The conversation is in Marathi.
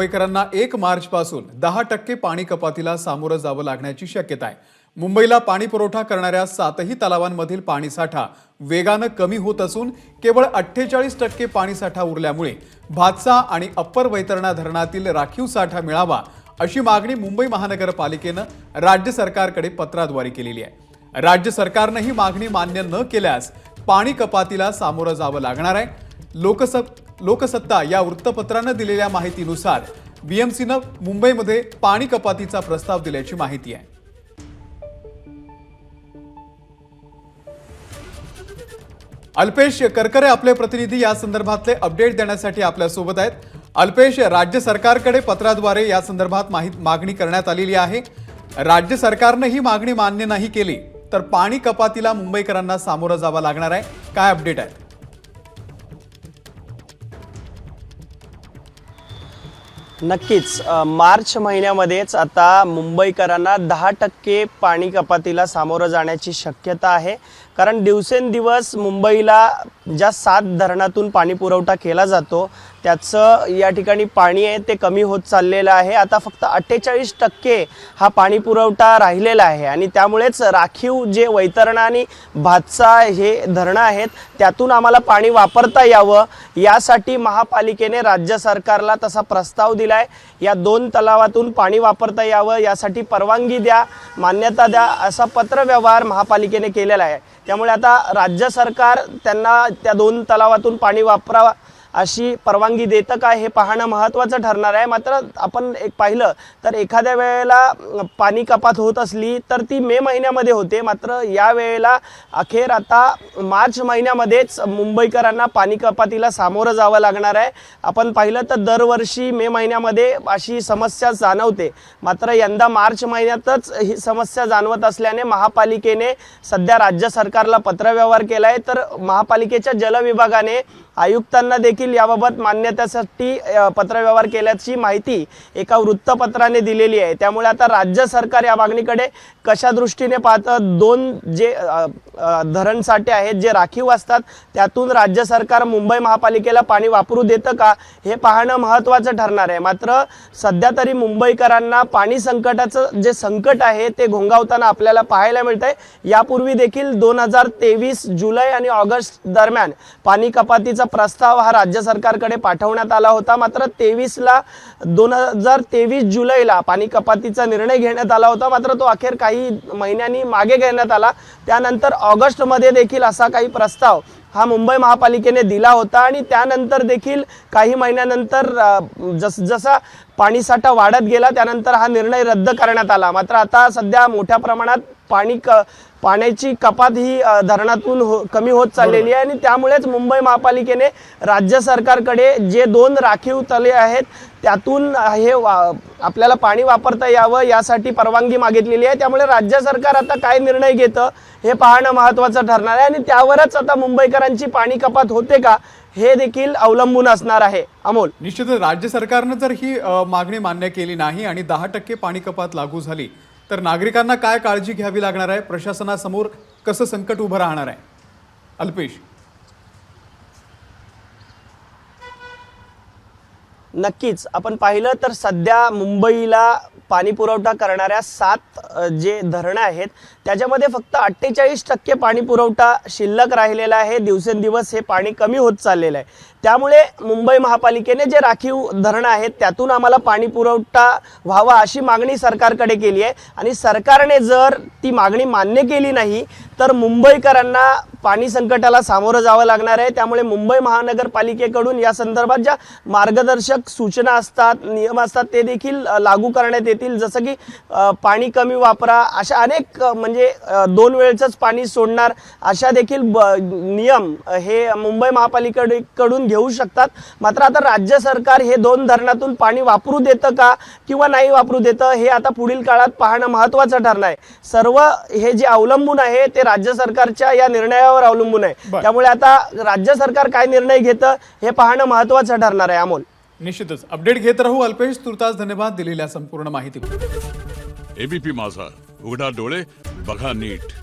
मुंबईकरांना एक मार्चपासून दहा टक्के पाणी कपातीला सामोरं जावं लागण्याची शक्यता आहे. मुंबईला पाणी पुरवठा करणाऱ्या सातही तलावांमधील पाणीसाठा वेगानं कमी होत असून केवळ अठ्ठेचाळीस टक्के पाणीसाठा उरल्यामुळे भातसा आणि अप्पर वैतरणा धरणातील राखीव साठा मिळावा अशी मागणी मुंबई महानगरपालिकेनं राज्य सरकारकडे पत्राद्वारे केलेली आहे. राज्य सरकारनं ही मागणी मान्य न केल्यास पाणी कपातीला सामोरं जावं लागणार आहे. लोकसभ लोकसत्ता या वृत्तपत्रानं दिलेल्या माहितीनुसार बीएमसीनं मुंबईमध्ये पाणी कपातीचा प्रस्ताव दिल्याची माहिती आहे. अल्पेश करकरे आपले प्रतिनिधी या संदर्भातले अपडेट देण्यासाठी आपल्यासोबत आहेत. अल्पेश राज्य सरकारकडे पत्राद्वारे या संदर्भात माहीत मागणी करण्यात आलेली आहे. राज्य सरकारनं ही मागणी मान्य नाही केली तर पाणी कपातीला मुंबईकरांना सामोरं जावं लागणार आहे. काय अपडेट आहे? नक्कीच. मार्च महिन्यामध्येच आता मुंबईकरांना दहा टक्के पाणी कपातीला सामोरं जाण्याची शक्यता आहे. कारण दिवसेंदिवस मुंबईला ज्या सात धरणातून पाणी पुरवठा केला जातो त्याचं या ठिकाणी पाणी आहे ते कमी होत चाललेलं आहे. आता फक्त अठ्ठेचाळीस टक्के हा पाणी पुरवठा राहिलेला आहे. आणि त्यामुळेच राखीव जे वैतरणा आणि भातसा हे धरणं आहेत त्यातून आम्हाला पाणी वापरता यावं. यासाठी महापालिकेने राज्य सरकारला तसा प्रस्ताव दिला आहे या दोन तलावातून पाणी वापरता यावं यासाठी परवानगी द्या मान्यता द्या असा पत्रव्यवहार महापालिकेने केलेला आहे. त्यामुळे आता राज्य सरकार त्यांना त्या दोन तलावातून पाणी वापरावा अशी परवानगी देतं का? हे पाहणं महत्त्वाचं ठरणार आहे. मात्र आपण एक पाहिलं तर एखाद्या वेळेला पाणी कपात होत असली तर ती मे महिन्यामध्ये होते. मात्र या वेळेला अखेर आता मार्च महिन्यामध्येच मुंबईकरांना पाणी कपातीला सामोरं जावं लागणार आहे. आपण पाहिलं तर दरवर्षी मे महिन्यामध्ये अशी समस्या जाणवते. मात्र यंदा मार्च महिन्यातच ही समस्या जाणवत असल्याने महापालिकेने सध्या राज्य सरकारला पत्रव्यवहार केला आहे तर महापालिकेच्या जलविभागाने आयुक्तांना देखील याबाबत मान्यतेसाठी पत्रव्यवहार केल्याची माहिती एका वृत्तपत्राने दिलेली आहे. त्यामुळे आता राज्य सरकार या मागणीकडे कशा दृष्टीने पाहतं? दोन जे धरणसाठे आहेत जे राखीव असतात त्यातून राज्य सरकार मुंबई महापालिकेला पाणी वापरू देतं का? हे पाहणं महत्त्वाचं ठरणार आहे. मात्र सध्या तरी मुंबईकरांना पाणी संकटाचं जे संकट आहे ते घोंगावताना आपल्याला पाहायला मिळत आहे यापूर्वी देखील दोन हजार तेवीस जुलै आणि ऑगस्ट दरम्यान पाणी कपातीचा प्रस्ताव हा राज्य राज्य सरकारकडे पाठवण्यात आला होता. मात्र तेवीसला दोन हजार तेवीस जुलैला पाणी कपातीचा निर्णय घेण्यात आला होता. मात्र तो अखेर काही महिन्यांनी मागे घेण्यात आला. त्यानंतर ऑगस्टमध्ये देखील असा काही प्रस्ताव हा मुंबई महापालिकेने दिला होता आणि त्यानंतर देखील काही महिन्यानंतर जस जसा पाणीसाठा वाढत गेला त्यानंतर हा निर्णय रद्द करण्यात आला. मात्र आता सध्या मोठ्या प्रमाणात पाणी क पाण्याची कपात ही धरणातून हो कमी होत चाललेली आहे आणि त्यामुळेच मुंबई महापालिकेने राज्य सरकारकडे जे दोन राखीव तले आहेत त्यातून हे वा आपल्याला पाणी वापरता यावं यासाठी परवानगी मागितलेली आहे. त्यामुळे राज्य सरकार आता काय निर्णय घेतं हे पाहणं महत्त्वाचं ठरणार आहे. आणि त्यावरच आता मुंबईकरांची पाणी कपात होते का हे देखील अवलंबून असणार आहे. अमोल. निश्चितच राज्य सरकारनं जर ही मागणी मान्य केली नाही आणि दहा टक्के पाणी कपात लागू झाली तर नागरिकांना काय काळजी घ्यावी लागणार आहे? प्रशासनासमोर कसं संकट उभं राहणार आहे? अल्पेश. नक्कीच. आपण पाहिलं तर सध्या मुंबईला पाणी पुरवठा करणाऱ्या सात जे धरणं आहेत त्याच्यामध्ये फक्त अठ्ठेचाळीस टक्के पाणी पुरवठा शिल्लक राहिलेला आहे. दिवसेंदिवस हे पाणी कमी होत चाललेलं आहे. त्यामुळे मुंबई महापालिकेने जे राखीव धरणं आहेत त्यातून आम्हाला पाणी पुरवठा व्हावा अशी मागणी सरकारकडे केली आहे. आणि सरकारने जर ती मागणी मान्य केली नाही तर मुंबईकरांना पाणी संकटाला सामोरं जावं लागणार आहे. त्यामुळे मुंबई महानगरपालिकेकडून या संदर्भात ज्या मार्गदर्शक सूचना असतात नियम असतात ते देखील लागू करण्यात येतील. जसं की पाणी कमी वापरा अशा अनेक म्हणजे दोन वेळचंच पाणी सोडणार अशा देखील ब- नियम हे मुंबई महापालिकेकडून घेऊ शकतात. मात्र आता राज्य सरकार हे दोन धरणातून पाणी वापरू देतं का किंवा नाही वापरू देतं हे आता पुढील काळात पाहणं महत्त्वाचं ठरणार आहे सर्व हे जे अवलंबून आहे ते राज्य सरकारच्या या निर्णया निर्णयावर अवलंबून आहे. त्यामुळे आता राज्य सरकार काय निर्णय घेतं हे पाहणं महत्त्वाचं ठरणार आहे अमोल. निश्चितच. अपडेट घेत राहू अल्पेश तुर्तास धन्यवाद दिलेल्या संपूर्ण माहिती एबीपी माझा. उघडा डोळे बघा नीट.